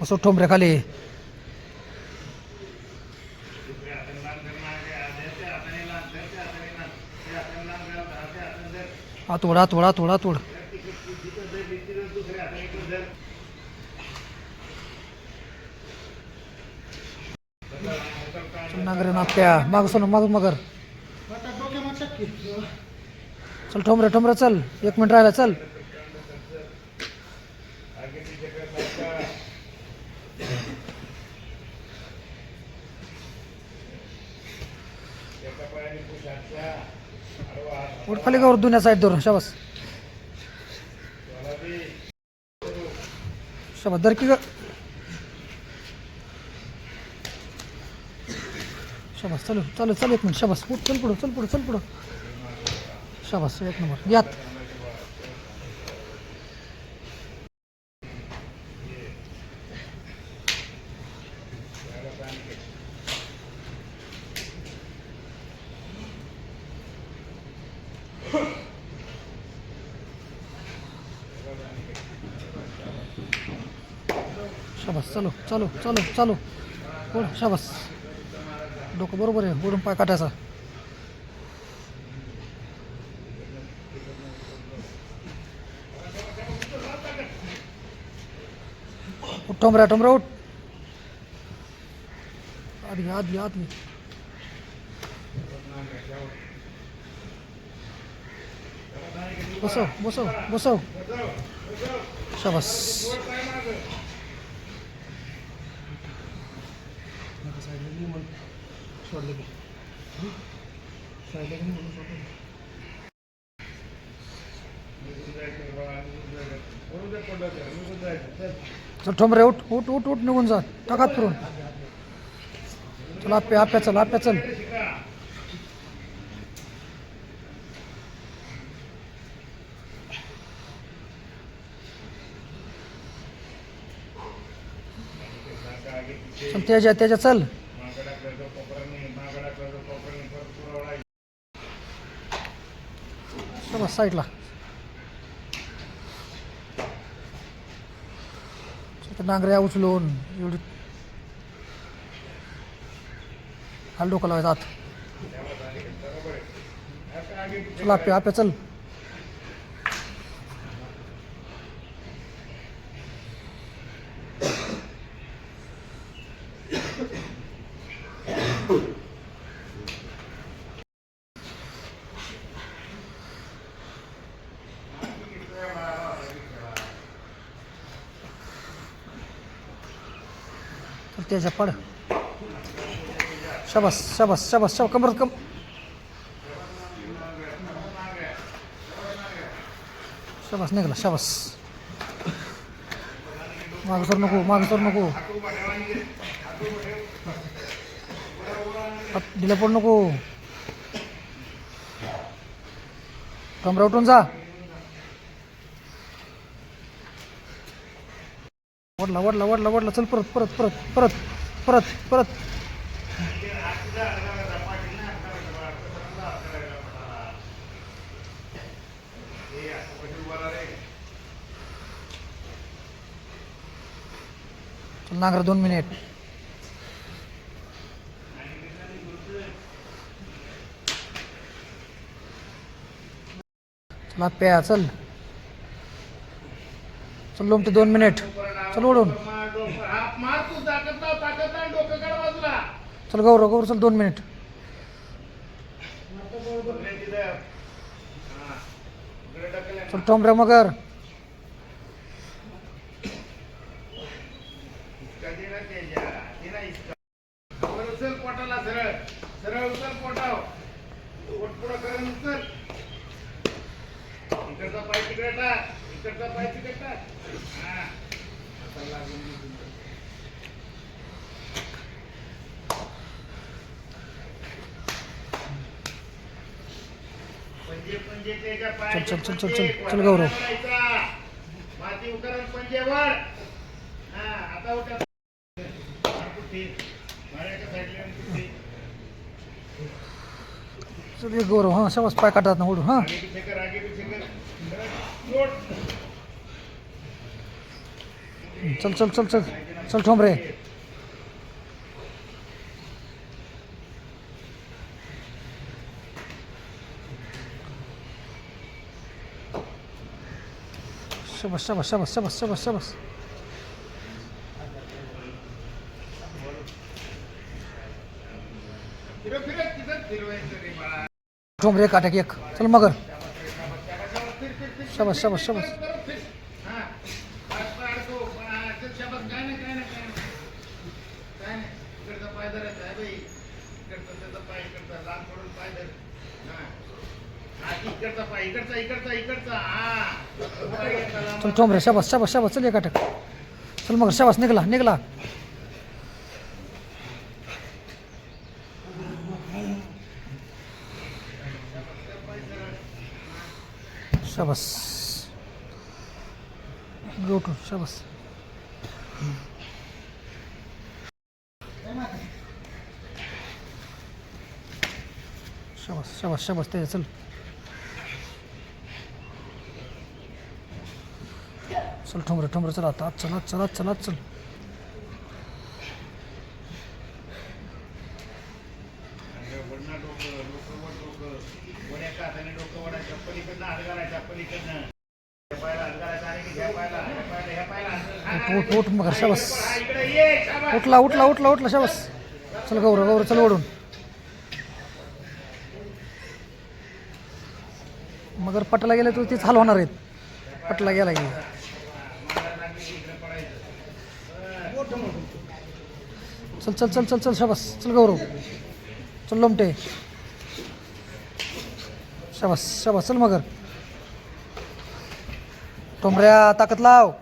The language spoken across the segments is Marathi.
बसो ठोंबरे खाली. आतोड आतोड आतोड आतोड. चल नागरे नात्या माग सोन माग मगर चल ठोंबरे ठोंबरे चल. एक मिनिट राहिला चल. उठ दुन्या साईड धरून. शाबास. शाबास. दर की ग. शाबास. चालू चालू चालू एक मिनिट. शाबास. उठ चल पुढं चल पुढं चल पुढं. शाबास. एक नंबर. यात शाबास चालू चालू चालू. ओढ शाबास. डोकं बरोबर आहे ओढून पाय काटायचा टोमरा टोमरा उठ. आदमी आदमी आदमी. बसव बसव बसव. शाबास. चल ठोंबरे उठ उठ उठ उठ निघून जा. टाकात फिरून. चल आप्या आप्या चल आप्या चल. चल त्याच्या त्याच्या चल. बस साईडला. नांगऱ्या उचलून एवढी हाल डोकं लावायचा आत. चल आपे आपे चल चल त्याच्या पड. शाबास शाबास शाबास शब कमर कम. शाबास निघाला शाबास. माग सर नको माग सर नको. दिलं पण नको. कमरा उठून जा. वाढला वाढला वाढला वाढला चल परत परत परत परत परत परत. चल नांगर दोन मिनिट. चला प्या चल. चल लोमटे दोन मिनिट. चल ओढून. चल गौरव गौरव चल दोन मिनिट. चल टोमऱ्या मगर इकडचा पाय तिकडे टाक इकडचा पाय तिकडे टाक चल, चल, चल, पंजे, चल, चल, गौरव. माती उकरून पंजेवर. हा आता चल ये गौरव हां शाबास पाय काढतात ना ओढून हां. चल चल चल चल. चल ठोंबरे शाबास शाबास शाबास शाबास शाबास शाबास. रे ठोंबरे काटक एक. चल मगर. फिर शाबास शाबास शाबास बरोबर फिर हा पाय पाय अडकव. हा, चल शाबास काय नाही काय नाही काय नाही काय नाही इकडचा पाय धरायचा आहे बाई इकडचा त्याचा पाय इकडचा लांब पडून पाय धर हा हा, इकडचा पाय इकडचा इकडचा इकडचा. हा पाय घेतला लांब. शाबास शाबास शाबास चल एक अटॅक चल मग शाबास निघला निघला. शाबास. गो टू शाबास. शाबास शाबास शाबास ते चल. चल ठोंबर ठोंबर चला आता. चला चला आत चल चल. उठ उठ मग शाबास. उठला उठला उठला उठला शाबास. चल गौरव गौरव चल ओढून. मगर पटला गेला तर तेच हाल होणार आहेत. पटला गेला गेला. चल चल चल चल चल शाबास. चल गौरव. चल लोमटे. शाबास शाबास. चल मगर. टोमऱ्या ताकद लाव.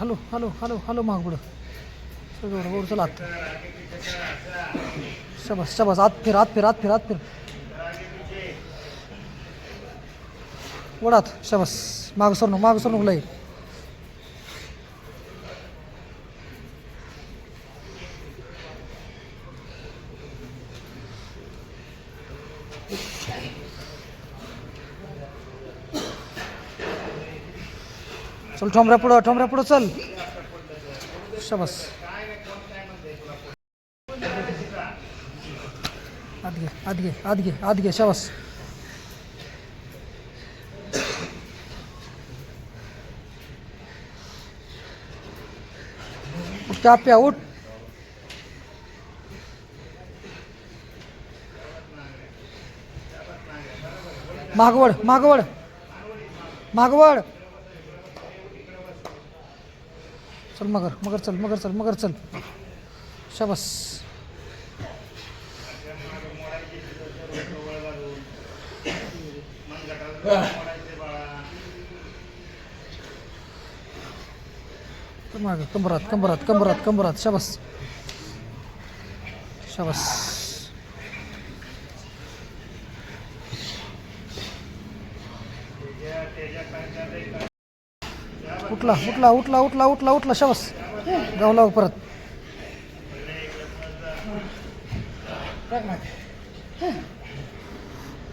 हॅलो हॅलो हॅलो हॅलो महागुडं पुढं चल आत. शबस शबस. आत फिर आत फिर आत फिर आत फिर. वडात शबस. माग सर नको माग सर नको चल ठोंबऱ्या पुढं ठोंबऱ्या पुढं चल. शबस. आत घे आत घे आत घे शाबास उठ उठ। मागवड मागवड मागवड। चल मगर मगर चल मगर चल मगर चल। शाबास माग कंबरात कंबरात कंबरात कंबरात शाबास शाबास उठला उठला उठला उठला उठला उठला शाबास गावला परत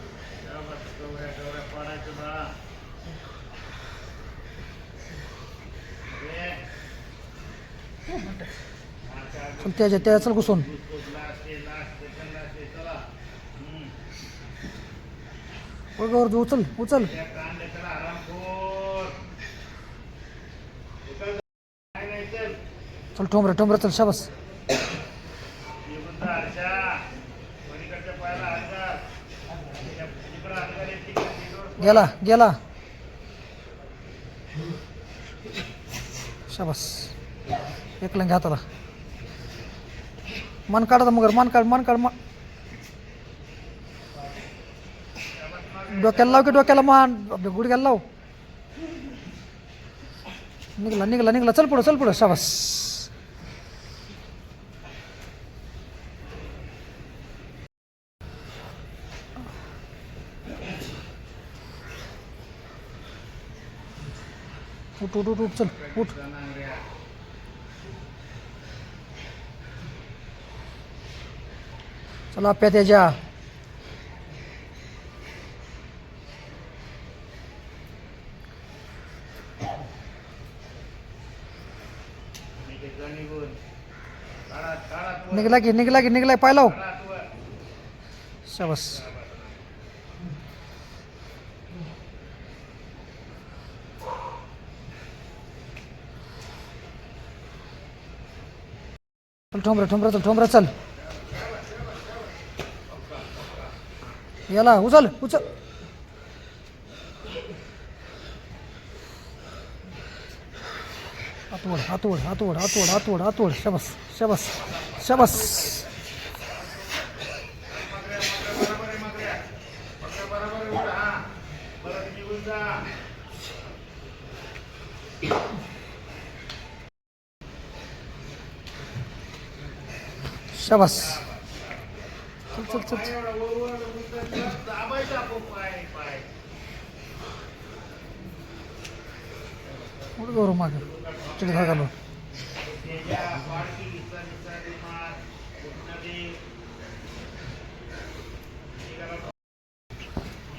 गवऱ्या गवऱ्या पाडायचं बा. ये. चल त्याच्या त्या चल घुसून लास्ट आहे, लास्ट, second पण त्याच्या त्याच घुसून. वर्गावर उचल उचल. चल ठोंबरे ठोंबरे चल शाबास. गेला गेला हर्षा. पलीकडच्या पायाला हात घाल. त्या- जिकडं हात घाल, तिकडे तिकडं गेला गेला शाबास. एक लंग हाताला मन काढा मगर मन काढ मन काढ मान. डोक्याला लाव की डोक्याला मान. आपल्या गुडघ्याला लाव. निघला निघला निघला. चल पुढं चल पुढं. शाबास. उठ उठ उठ उठ चल उठ. चला प्या त्याच्या. निघला की निघला की निघलाय पाहिला शाबास. ठोंबरा ठोंबरा चल ठोंबरा चल. याला उचल उचल. हातोड हातोड हातोड हातोड हातोड हातोड शबस शबस शबस बरोबर आहे मग रे. फक्त बरोबर उघड हा परत निघून जा शबस. चल चल चल. गौरव मागे. घालून.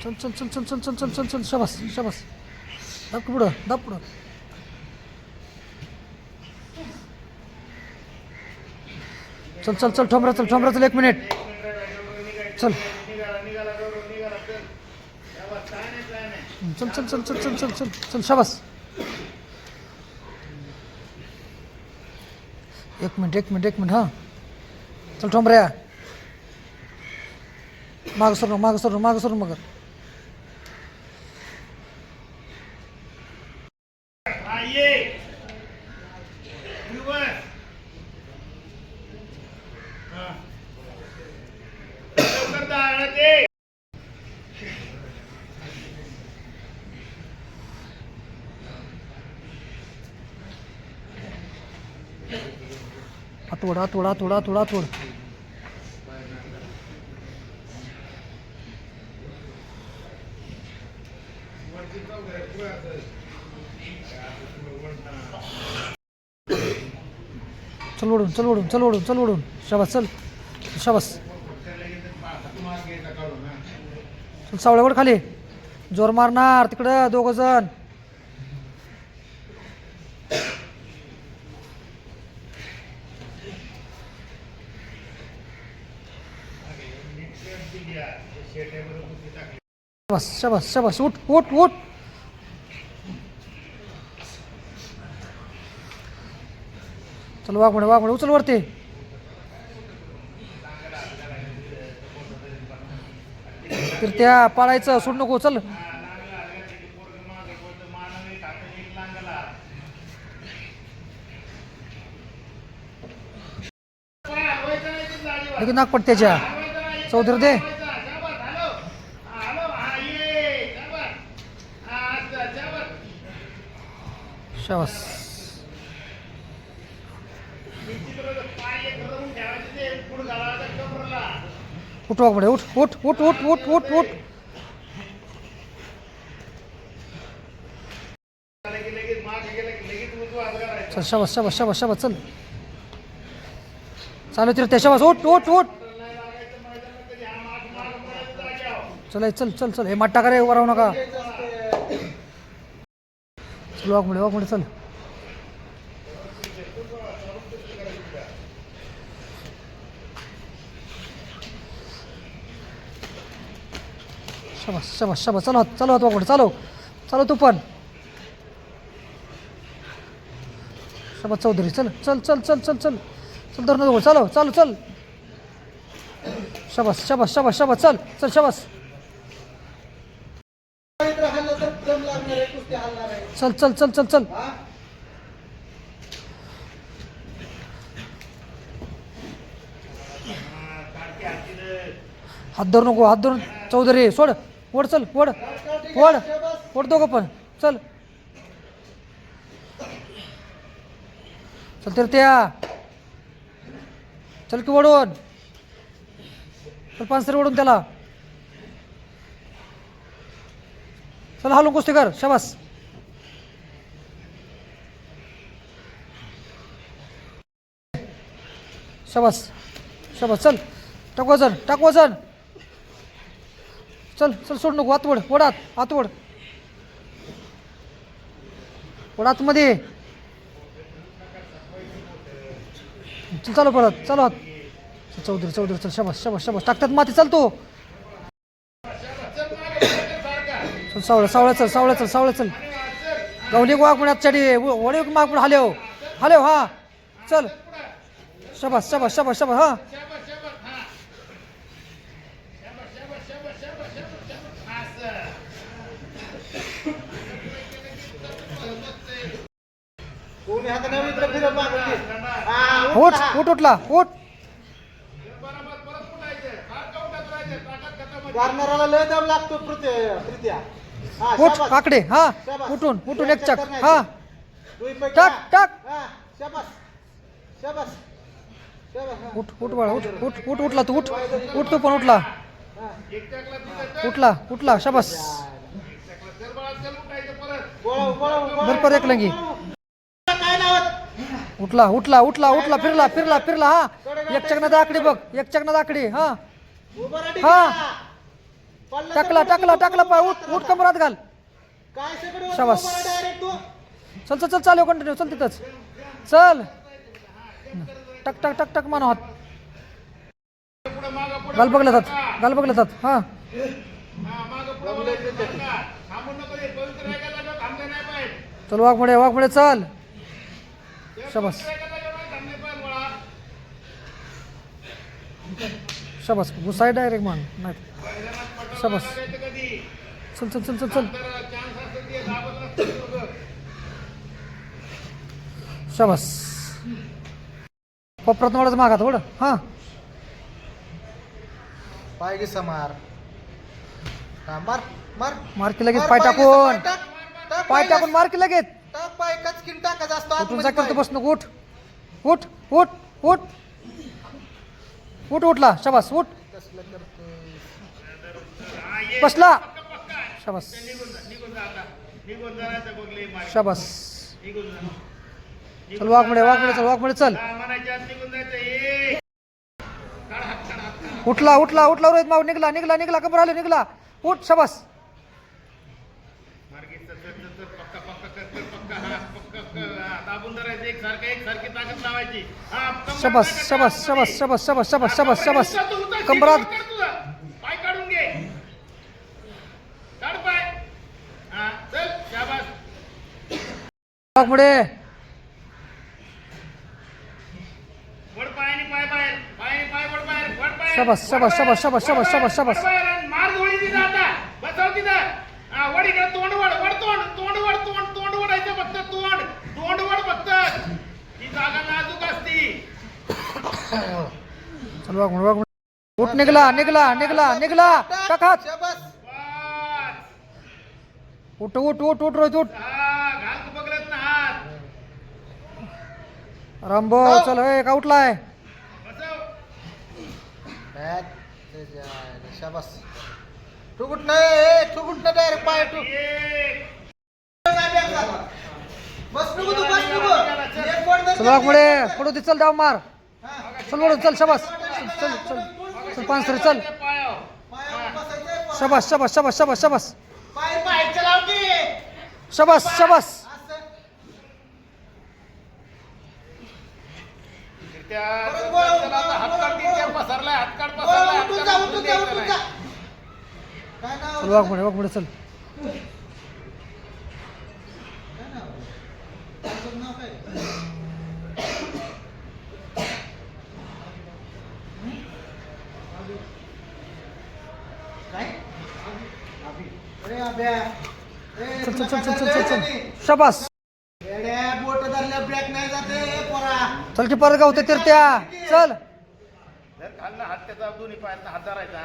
चल चल चल चल चल चल चल चल चल शबास शबास. दाब पुढं दाब पुढं. चल चल चल ठोंबरा चल ठोंबरा चल एक मिनिट. चल. चल चल चल चल चल चल चल चल शाबास. एक मिनिट एक मिनिट एक मिनिट हां. चल ठोंबऱ्या. मागं सर मागं सर मागं सर मग हा ये निघून. हा. लवकर दारात ये. थोडा थोडा थोडा थोडा आतवड चल ओढून चल ओढून चल ओढून चल ओढून शाबास चल. शाबास. चल सावळ्यावर खाली. जोर मारणार तिकडं दोघं जण. शाबास शाबास शाबास. उठ उठ उठ. चल वाघ वाघ उचल वरते. तर त्या पाळायचं सोड नको चल. लगेच नाक त्याच्या. चौधरी दे. शाबास उठ वाघ उठ उठ उठ उठ उठ उठ उठ. चल शाबास शाबास शाबास शाबास चल. चालू तिथे त्या शाबास उठ उठ उठ. चल चल चल चल हे मट्टा करे उभा राहू नका. चल वाघ मुळे वाघ चल. शबा शबा शबा चला चला हात वाघ चालव चालव तू पण. शबा चौधरी. चल चल चल चल चल चल. चल धरण चालव चालू चल. शबास शबास शबास शबास. चल चल शबास. चल चल चल चल चल. हात धरू नको हात धरून. चौधरी सोड. ओढ चल ओढ. ओढ. ओढ दोघं पण. चल. चल तर त्या. चल की ओढून. चल पानसरी ओढून त्याला. चल हालून कुस्ती कर. शाबास. शाबास. शाबास. चल. टाक वजन टाक वजन चल चल सोड नको. आतवड. वडात आतवड. वडात मध्ये वड आतमध्ये. चल चालू परत. चालू आत. चौधरी चौधरी चल. शबास शबास शबास. टाकतात माती. चल तू. चल सावळ सावळ चल सावळ चल सावळ चल. गवली वाघ म्हणत चढी. वडे माग पण हालेव. हालेव हा. चल. शबास शबास शबास शबास हा. हा, उठ उठ उठला उठ वारणाऱ्याला लय दम लागतो प्रीत्या उठ. काकडे हा. उठून उठून एक चक. हा टाक. टाक. शाबास. उठ उठ बाळा उठ उठ उठ उठला तू उठ. उठ तू पण उठला. उठला उठला शाबास. भरपर एक लंगी. उठला उठला उठला उठला फिरला फिरला फिरला हा. एक चकना दाखडी बघ एक चकना दाखडी हा. हा. टाकला टाकला टाकला पाय उठ उठ कमरात घाल. काय शाबास. चल चल चल चालू कंटिन्यू चल तिथंच. चल. टक टक टक टक मानो हात. गाल बघला जात गाल बघला जात हा. चल वाघ वाघ मुळे चल. शबास. शबास. घुसाय डायरेक्ट मान नाही शबास. चल चल चल चल चल. शबास. कोपरात वाढायचं मागा थोडं. हां. पाय घे समार. हा, मार मार. मार की लगेच मार, पाय टाकून. समार, टाक, टाक पाय. टाकून मार की लगेच. टाक पाय कचकीन टाकायचा असतो उठून आतमध्ये जा करतो पाय. बस नको उठ. उठ उठ उठ. उठ उठला. शबास उठ. कसलं करतोय? बसला. शबास. शबास. चल वाघमुळे वाघमुळे चल वाघमुळे चल. हा, म्हणायच्या चल उठला उठला उठला रोहित माऊ निघला निघला निघला कबर आले निघला. उठ शबास. शबस शबस शबस शबस शबस शबस शबस शबस. कमरात पक्का हा, कंबरात वर कर तुझं. पाय काढून घे काढ पाय हा चल शाबास वाघमुळे वड पायाने पाय बाहेर पायाने पाय वड वड शाबास, वड शाबास, शाबास, शाबास, वड शाबास, शाबास, वड आणि मार धोळी तिथं आता. बसव तिथं. हा वड इकडे तोंड वड वड तोंड तोंड वड तोंड तोंड वडायचं फक्त तोंड. तोंड वड फक्त. ही जागा नाजूक असती. चल वाघमुळे वाघमुळे उठ निघला निघला निघला निघला. टाक, टाक हात शाबास. बस उठ उठ उठ उठ रोहित उठ. हा घाल तू पकडत ना हात रामभो चल ए का उठलाय बसव बॅग, त्याच्या आईला, शाबास. ठुकुट नाही ठुकुट नाही डायरेक्ट पाय ठुक चल वाघमुळे पडू दे चल डाव मार. चल वळून चल शबास. चल चल चल चल. पानसरे चल शबास शबास शबास शबास शबास. शबास शबास असं. त्या परत वळ, त्याला आता हात काढ की त्या पसरलाय हात काढ वळ, पसरलाय हात उठून काढ जा उचलून उठून जा द्यायचं उठून जा. नाही. काय नाव चल वाघमुळे वाघमुळे चल. काय नाव त्याचं नाव काय? काय? अरे अभ्या ए, चल तुला चल. चल काय चल चल झालंय चल नाही? चल शबास येड्या, बोट धरल्या ब्रेक नाही जाते पोरा चल की परत गावते तिरत्या. चल. जर खाल्ला हात त्याचा दोन्ही पायात हात धरायचा.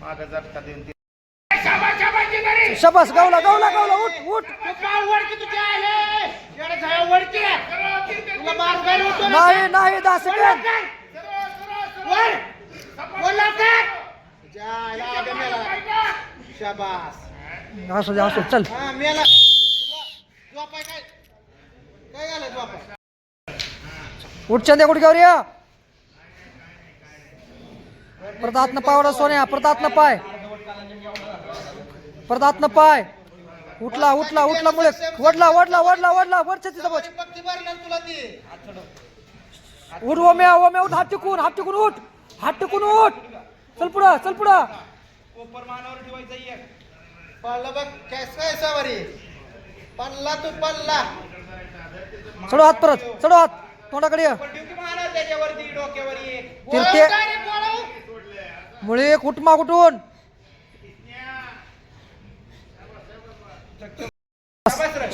मागं झटका देऊन ती- शाबास, गावला गावला गावला उठ उठ. ना? नाही नाही दहा टाक. शाबास. असू दे असू दे, चल. हा मेला. झोपाय काय? काय झालं झोपाय? उठ चंद्या गुडघ्यावर या. परत आतनं पावडा सोन्या. परत आतनं पाय. परत आतनं पाय. उठला उठला उठला मुळे. वडला वडला वडला वडला. वरच्या तिथं बस पक्की भरणार तुला ती. उठ ओम्या ओम्या उठ. हात टिकून हात टिकून उठ. हात टिकून उठ. चल पुढं चल पुढं. पडलं बघ कॅस काय सवारी? पल्ला तू पल्ला. चढव हात परत चढव हात. तोंडाकडे ये. तिरते मुळे उठ माग उठून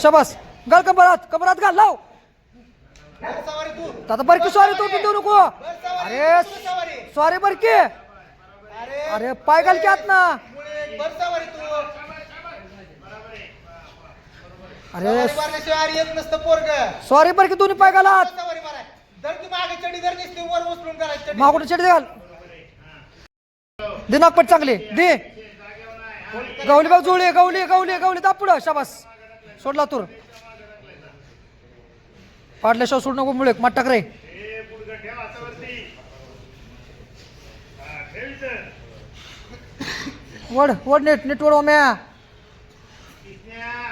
शबास घाल कंबरात कंबरात घाल लाव. बरं सवारी तू. आता बरकी सॉरी तू देऊ नको. सवारी अरे सवारी. सॉरी बरकी. अरे. अरे पाय घाल की आत ना. मुळे बरं सवारी तू. अरे सवारी मारल्याशिवाय आर येत नसतं पोरग. सॉरी बरकी दोन्ही पाय घालात. सवारी माराय जर तू मागे चढी जर नसते वर उचलून करायची चढी. मागून चढ घाल? दे नागपट चांगले. दे. गवली बघ जुळली गवली गवली गवली. दाब पुढं शाबास. सोडला तूर. पाडल्याशिवाय सोड नको मुळे. माट टाक रे. पुढं ठेव हातावरती ठेव इथं. वड वड नेट नेट वड ओम्या किसन्या, आरामखोर, उठ, निघून जा, कसं आहे इथं बसायला?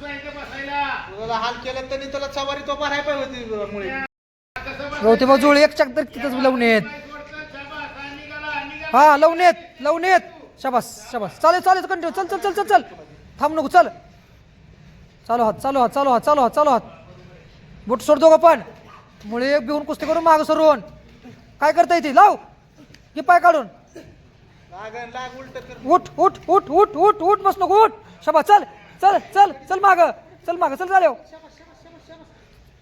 तुला हाल केलं तरी तुला सवारी तो भराय पाहिजे होती मुळे? गवती जुळली एक चक तर तिथंच लावून येत. हा. हा लावून येत लावून येत. शाबास शाबास. चालेल चालेल कंटिन्यू चल चल चल चल चल. थांब नको चल. चालू हात चालू हात चालू हात चालू हात चालू हात. बुट सोड दोघं पण. मुळे एक बिहून कुस्ती करून मागं सरून. काय करता येते लाव. की पाय काढून. लागन लाग उलट कर. उठ उठ उठ उठ उठ उठ बस नको उठ. शबा चल चल चल चल माग चल माग चल चालेव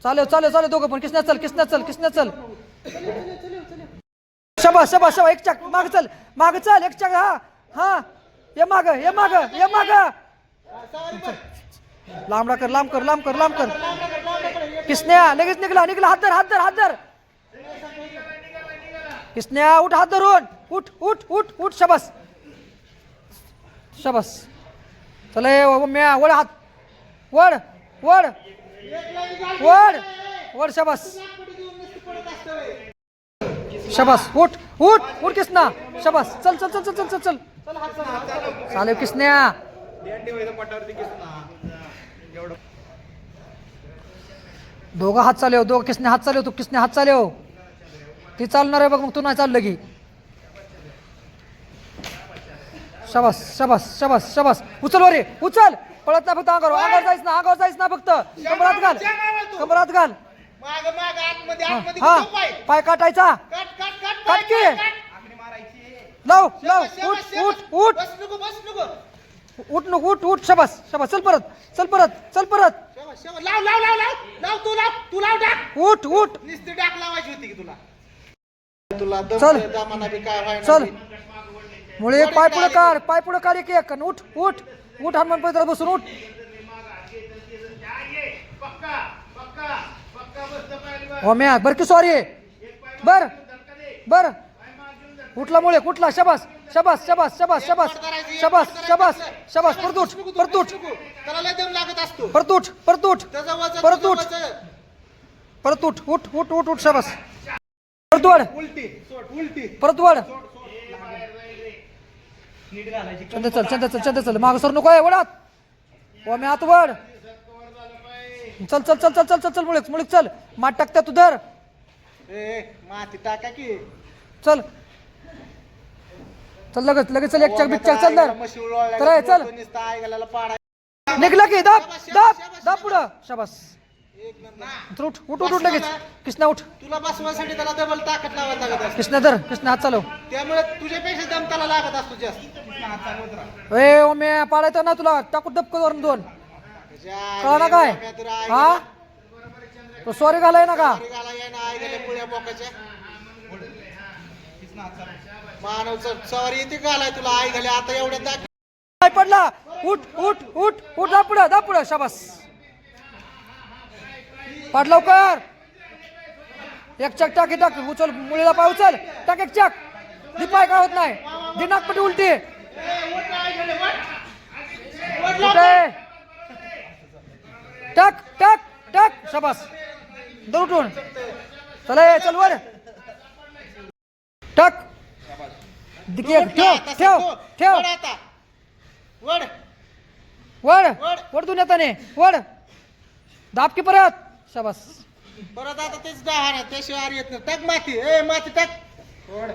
चालेव चालेव चालेव दोघं पण. किसन्या चल किसन्या चल किसन्या चल. शबा शबा शबा एक चक माग चल माग चल एक चक हा हा. ये माग ये माग ये माग. लांबडा कर लांब कर लांब कर लांब कर. किसन्या लगेच निघला निघला हात धर हात धर हात धर. किसन्या उठ हात धरून. उठ उठ उठ उठ शबस. शबस. चला ये म्या वड हात. वड वड वड वड शबास. शबास उठ उठ उठ किसना शबास. चल चल चल चल चल चल चल. चालेल किसन्या दोघं हात चालेव हो, दोघं किसने हात चालेव हो, तू किसने हात चालेव हो. ती चालणार आहे बघ मग तू नाही चाललं की. शबास शबास शबास शबास. उचल रे उचल. पळत नाही फक्त अंगावर. अंगावर जायच ना अंगावर जायच ना फक्त. कमरात घाल. कमरात घाल. माग माग आतमध्ये हा, पाय. पाय काटायचा. कट कट कट कट की. लाव लाव. उठ उठ उठ. उठ नको उठ उठ. शबास शबास. चल परत चल परत चल परत. शेवट, शेवट. लाव लाव लाव लाव. लाव तू लाव. तू लाव टाक उठ उठ. नुसती डाक लावायची होती की तुला. तुला दम चल. चल. मुळे एक पाय पुढे काढ पाय पुढे काढ एक एक. उठ उठ उठ हनुमान पवित्र बसून उठ. ये. पक्का पक्का पक्का बसलं पाहिजे हो म्या बर की सॉरी बर बर. उठला मुळे कुठला शबास शबास शबास शबास शबास. शबास शबास. शबास. शबास, परत उठ. बस नको तू, परत उठ. उठ उठ उठ. शबास. परत वड चंद चल चंद चल चंद चल. माग सर नको आहे वडात हो मी आत वड चल चल चल चल चल चल चल मुळीक मुळीक चल. माठ टाकत्या तू धर ए माती टाका की. चल. चल लगेच लगेच चल एक चक बिक चल धर. तर आहे, चल. पाडा निघला की दाब दाब शाबास, दाब पुढं. शाबास. उठ उठ उठ उठ लगेच. कृष्णा उठ. तुला बसवायसाठी त्याला डबल ताकद लावायला लागत असते. कृष्णा धर. कृष्णा हात चालव. त्यामुळे तुझ्यापेक्षा दम त्याला लागत असतो जास्त. ए ओमे पाडायचं ना तुला. टाकू डबक वरून दोन. कळा ना काय? हा? तो सॉरी घालाय ना का? मानव सवारी येते घालाय तुला? आई घाले आता एवढ्या पडला? उठ उठ उठ. उठ दा पुढं दा पुढं. शाबास. पाड लवकर. एक चक टाकी टाक उचल मुलीला पाय उचल. टाक एक चक. दी पाय काय होत नाही? दी नागपटी उलटी. टाक टाक टाक. शाबास. दर उठून. चला ये चल वर. टाक. ठेव ठेव ठेव. वड वड वड दोन येताने वड दाब की परत. शाबास. परत आता तेच दहा त्याशिवाय आर येत नाही. टाक माती. ए माती टाक. वड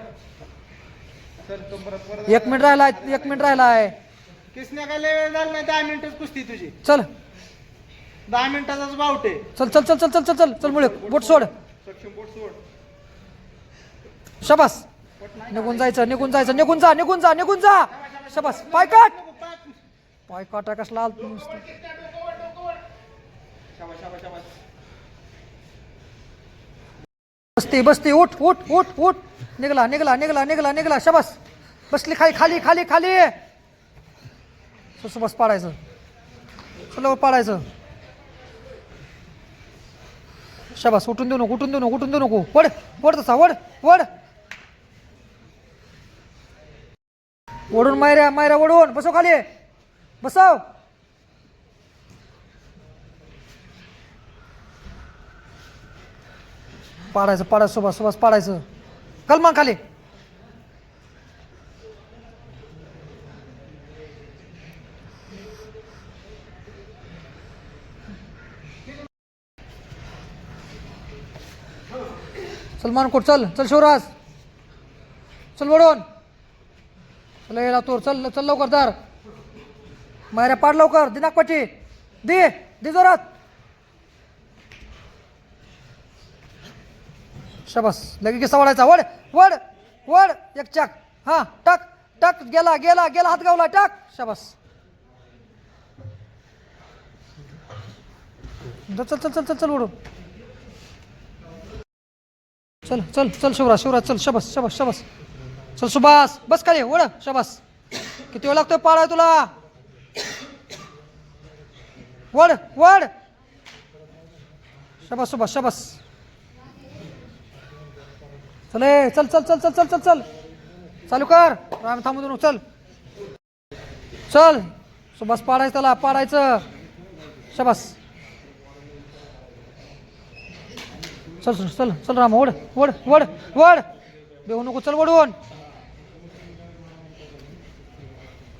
चल तो परत परत एक मिनिट राहिलाय एक मिनिट राहिलाय किसने काय लय वेळ झाला नाही? दहा मिनिटच कुस्ती तुझी. चल. दहा मिनिटाचाच बावट. आहे चल चल चल चल चल चल चल चल मुळे. बोट सोड. शाबास. निघून जायचं निघून जायचं निघून जा निघून जा निघून जा. शाबास. पाय काट. पाय काटा कसला नुसतं. बसते बसते उठ उठ उठ उठ. निघला निघला निघला निघला निघला शबस. बसली खाली खाली खाली खाली. सुसू बस पाडायचं. चलो पाडायचं. शबास उठून देऊ नको उठून देऊ नको उठून देऊ नको. वड वड तसा वड वड. ओढून मायऱ्या मायऱ्या ओढून बसव खाली. बसव. पाडायचं पाडायचं सुभाष सुभाष पाडायचं. कलमा खाली. सलमान कोट चल चल शिवराज. चल वडून. चल येला तोर चल चल लवकर धर. मायऱ्या पाड लवकर दिनाकपाची दे दे जोरात. शबस. लगे कसा वाढायचा. वड वड वड एक चाक. हा टाक टाक. गेला गेला गेला. हात गावला. टाक. शबस. चल चल चल चल चल चल चल चल चल शिवराज शिवराज चल. शबस शबस शबस. चल सुभाष. बस खाली. ओढ. शबस. किती वेळ लागतोय? पाळाय तुला. वड वड शबस सुभाष शबस. चल ए, चल चल चल चल चल चल चल चालू कर राम थांबू देऊ चल चल सुभाष पाडायचं त्याला पाडायचं शबास चल चल चल चल राम ओढ ओढ वड वड बेहू नको चल वडून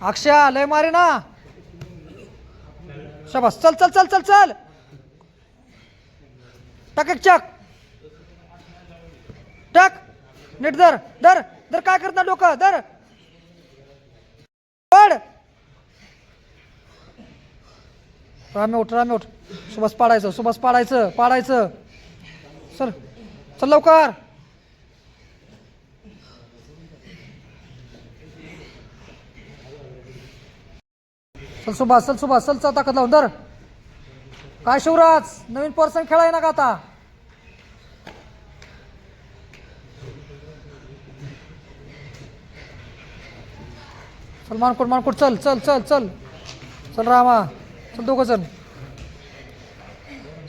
अक्षया लय मारे ना शबस चल चल चल चल चल टाक एक चक टाक. नीट धर धर धर काय करणार डोकं? धर. पड. रामे उठ रामे उठ. सुभाष पाडायचं सुभाष पाडायचं पाडायचं. सर चल लवकर. चल सुभाष चल सुभाष चल चल ताकद लावून धर. काय शिवराज नवीन पर्सन खेळाय ना का आता? चल मानकोट मानकोट चल चल चल चल. चल रामा. चल दोघं चल.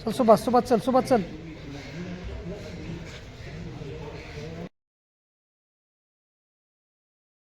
चल सुभाष सुभाष चल सुभाष चल.